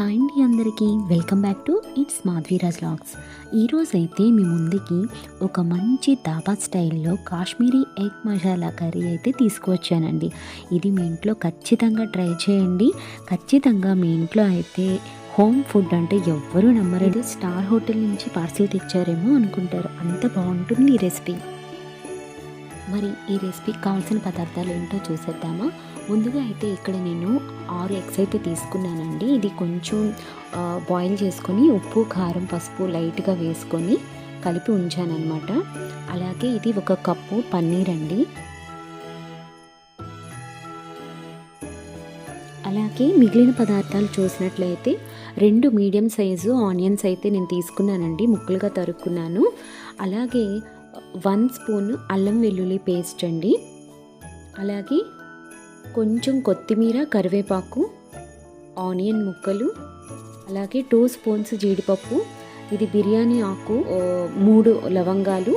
Hi అండి అందరికీ. Welcome back to it's Madhaviraj logs. ఈరోజు అయితే మీ ముందుకి ఒక మంచి దాబా స్టైల్లో కాశ్మీరీ ఎగ్ మసాలా కర్రీ అయితే తీసుకువచ్చానండి. ఇది మీ ఇంట్లో ఖచ్చితంగా ట్రై చేయండి. ఖచ్చితంగా మీ ఇంట్లో అయితే హోమ్ ఫుడ్ అంటే ఎవ్వరూ నమ్మలేదు స్టార్ హోటల్ నుంచి పార్సిల్ తెచ్చారేమో అనుకుంటారు. అంత బాగుంటుంది ఈ రెసిపీ. మరి ఈ రెసిపీకి కావాల్సిన పదార్థాలు ఏంటో చూసేద్దామా? ముందుగా అయితే ఇక్కడ నేను ఆరు ఎగ్స్ అయితే తీసుకున్నానండి. ఇది కొంచెం బాయిల్ చేసుకొని ఉప్పు కారం పసుపు లైట్గా వేసుకొని కలిపి ఉంచానన్నమాట. అలాగే ఇది ఒక కప్పు పన్నీర్ అండి. అలాగే మిగిలిన పదార్థాలు చూసినట్లయితే రెండు మీడియం సైజు ఆనియన్స్ అయితే నేను తీసుకున్నానండి. ముక్కలుగా తరుక్కున్నాను. అలాగే వన్ స్పూన్ అల్లం వెల్లుల్లి పేస్ట్ అండి. అలాగే కొంచెం కొత్తిమీర కరివేపాకు ఆనియన్ ముక్కలు అలాగే టూ స్పూన్స్ జీడిపప్పు ఇది బిర్యానీ ఆకు మూడు లవంగాలు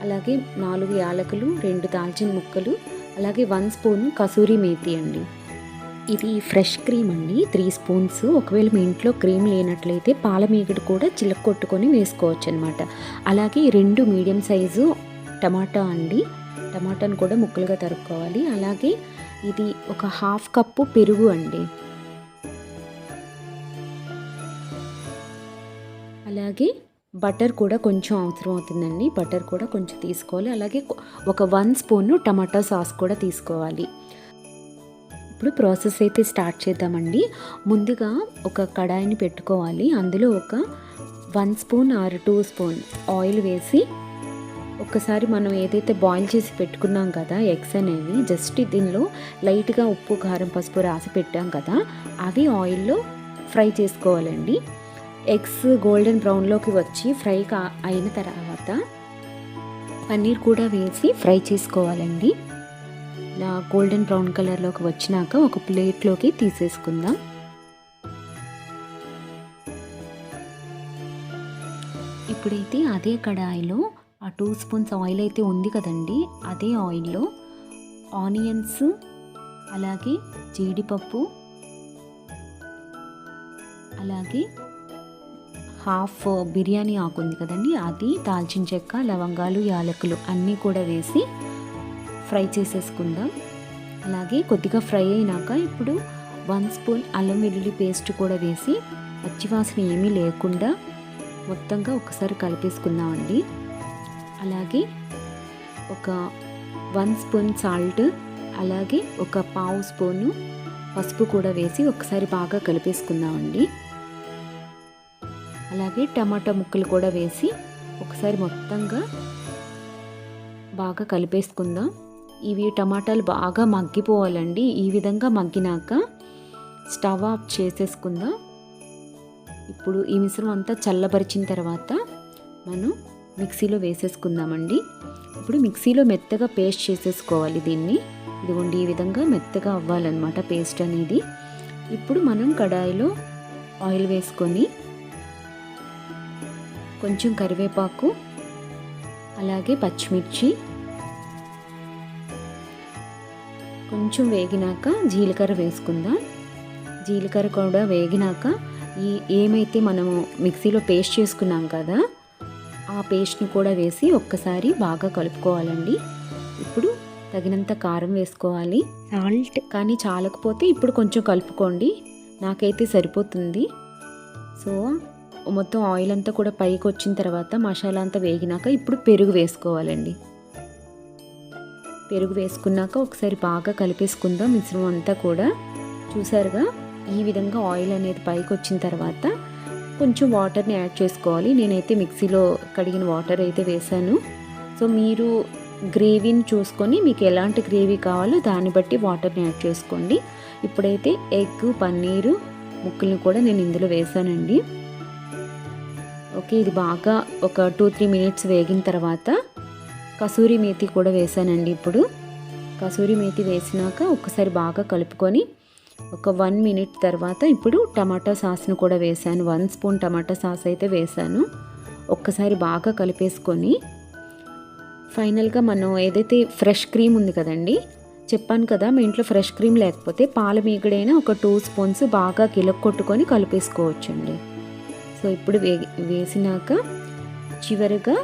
అలాగే నాలుగు యాలకులు రెండు దాల్చిన ముక్కలు అలాగే వన్ స్పూన్ కసూరి మేతి అండి. ఇది ఫ్రెష్ క్రీమ్ అండి. Three spoons. ఒకవేళ మీ ఇంట్లో క్రీమ్ లేనట్లయితే పాల మీగడ కూడా చిలక కొట్టుకొని వేసుకోవచ్చు అనమాట అలాగే రెండు మీడియం సైజు టమాటా అండి. టమాటాను కూడా ముక్కలుగా తరుక్కోవాలి. అలాగే ఇది ఒక హాఫ్ కప్పు పెరుగు అండి. అలాగే బటర్ కూడా కొంచెం అవసరం అవుతుందండి. బటర్ కూడా కొంచెం తీసుకోవాలి. అలాగే ఒక వన్ స్పూన్ టమాటా సాస్ కూడా తీసుకోవాలి. ఇప్పుడు ప్రాసెస్ అయితే స్టార్ట్ చేద్దామండి. ముందుగా ఒక కడాయిని పెట్టుకోవాలి. అందులో ఒక one spoon or two spoon oil వేసి ఒకసారి మనం ఏదైతే బాయిల్ చేసి పెట్టుకున్నాం కదా ఎగ్స్ అనేవి జస్ట్ దీనిలో లైట్గా ఉప్పు కారం పసుపు రాసి పెట్టాం కదా అవి ఆయిల్లో ఫ్రై చేసుకోవాలండి. ఎగ్స్ గోల్డెన్ బ్రౌన్లోకి వచ్చి ఫ్రై కా అయిన తర్వాత పన్నీర్ కూడా వేసి ఫ్రై చేసుకోవాలండి. ఇలా గోల్డెన్ బ్రౌన్ కలర్లోకి వచ్చినాక ఒక ప్లేట్లోకి తీసేసుకుందాం. ఇప్పుడైతే అదే కడాయిలో ఆ టూ స్పూన్స్ ఆయిల్ అయితే ఉంది కదండి అదే ఆయిల్లో ఆనియన్స్ అలాగే జీడిపప్పు అలాగే హాఫ్ బిర్యానీ ఆకు ఉంది కదండి అది దాల్చిన చెక్క లవంగాలు యాలకులు అన్నీ కూడా వేసి ఫ్రై చేసేసుకుందాం. అలాగే కొద్దిగా ఫ్రై అయినాక ఇప్పుడు వన్ స్పూన్ అల్లం వెల్లుల్లి పేస్ట్ కూడా వేసి పచ్చివాసన ఏమీ లేకుండా మొత్తంగా ఒకసారి కలిపేసుకుందామండి. అలాగే ఒక వన్ స్పూన్ సాల్ట్ అలాగే ఒక పావు స్పూను పసుపు కూడా వేసి ఒకసారి బాగా కలిపేసుకుందామండి. అలాగే టమాటా ముక్కలు కూడా వేసి ఒకసారి మొత్తంగా బాగా కలిపేసుకుందాం. ఇవి టమాటాలు బాగా మగ్గిపోవాలండి. ఈ విధంగా మగ్గినాక స్టవ్ ఆఫ్ చేసేసుకుందాం. ఇప్పుడు ఈ మిశ్రమం అంతా చల్లబరిచిన తర్వాత మనం మిక్సీలో వేసేసుకుందామండి. ఇప్పుడు మిక్సీలో మెత్తగా పేస్ట్ చేసేసుకోవాలి దీన్ని. ఇదిగోండి ఈ విధంగా మెత్తగా అవ్వాలన్నమాట పేస్ట్ అనేది. ఇప్పుడు మనం కడాయిలో ఆయిల్ వేసుకొని కొంచెం కరివేపాకు అలాగే పచ్చిమిర్చి కొంచెం వేగినాక జీలకర్ర వేసుకుందాం. జీలకర్ర కూడా వేగినాక ఈ ఏమైతే మనము మిక్సీలో పేస్ట్ చేసుకున్నాం కదా ఆ పేస్ట్ని కూడా వేసి ఒక్కసారి బాగా కలుపుకోవాలండి. ఇప్పుడు తగినంత కారం వేసుకోవాలి. సాల్ట్. కానీ చాలకపోతే ఇప్పుడు కొంచెం కలుపుకోండి. నాకైతే సరిపోతుంది. సో మొత్తం ఆయిల్ అంతా కూడా పైకి వచ్చిన తర్వాత మసాలా అంతా వేగినాక ఇప్పుడు పెరుగు వేసుకోవాలండి. పెరుగు వేసుకున్నాక ఒకసారి బాగా కలిపేసుకుందాం. మిశ్రమం అంతా కూడా చూసారుగా? ఈ విధంగా ఆయిల్ అనేది పైకి వచ్చిన తర్వాత కొంచెం వాటర్ని యాడ్ చేసుకోవాలి. నేనైతే మిక్సీలో కడిగిన వాటర్ అయితే వేసాను సో మీరు గ్రేవీని చూసుకొని మీకు ఎలాంటి గ్రేవీ కావాలో దాన్ని బట్టి వాటర్ని యాడ్ చేసుకోండి. ఇప్పుడైతే ఎగ్ పన్నీరు ముక్కల్ని కూడా నేను ఇందులో వేసానండి ఓకే ఇది బాగా ఒక టూ త్రీ మినిట్స్ వేగిన తర్వాత కసూరి మేతి కూడా వేసానండి ఇప్పుడు. కసూరి మేతి వేసినాక ఒకసారి బాగా కలుపుకొని ఒక వన్ మినిట్ తర్వాత ఇప్పుడు టమాటా సాస్ను కూడా వేసాను. వన్ స్పూన్ టమాటా సాస్ అయితే వేసాను. ఒక్కసారి బాగా కలిపేసుకొని ఫైనల్గా మనం ఏదైతే ఫ్రెష్ క్రీమ్ ఉంది కదండి చెప్పాను కదా మీ ఇంట్లో ఫ్రెష్ క్రీమ్ లేకపోతే పాల మీగడైనా ఒక టూ స్పూన్స్ బాగా కిలక్ కొట్టుకొని కలిపేసుకోవచ్చండి. సో ఇప్పుడు వే వేసినాక చివరిగా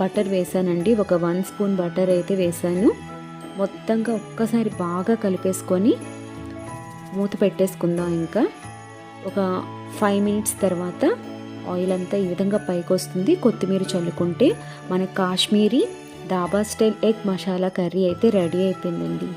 బటర్ వేసానండి. ఒక వన్ స్పూన్ బటర్ అయితే వేసాను. మొత్తంగా ఒక్కసారి బాగా కలిపేసుకొని మూత పెట్టేసుకుందాం ఇంకా. ఒక ఫైవ్ మినిట్స్ తర్వాత ఆయిల్ అంతా ఈ విధంగా పైకి వస్తుంది. కొత్తిమీర చల్లుకుంటే మన Kashmiri dhaba style egg masala curry అయితే రెడీ అయిపోయిందండి.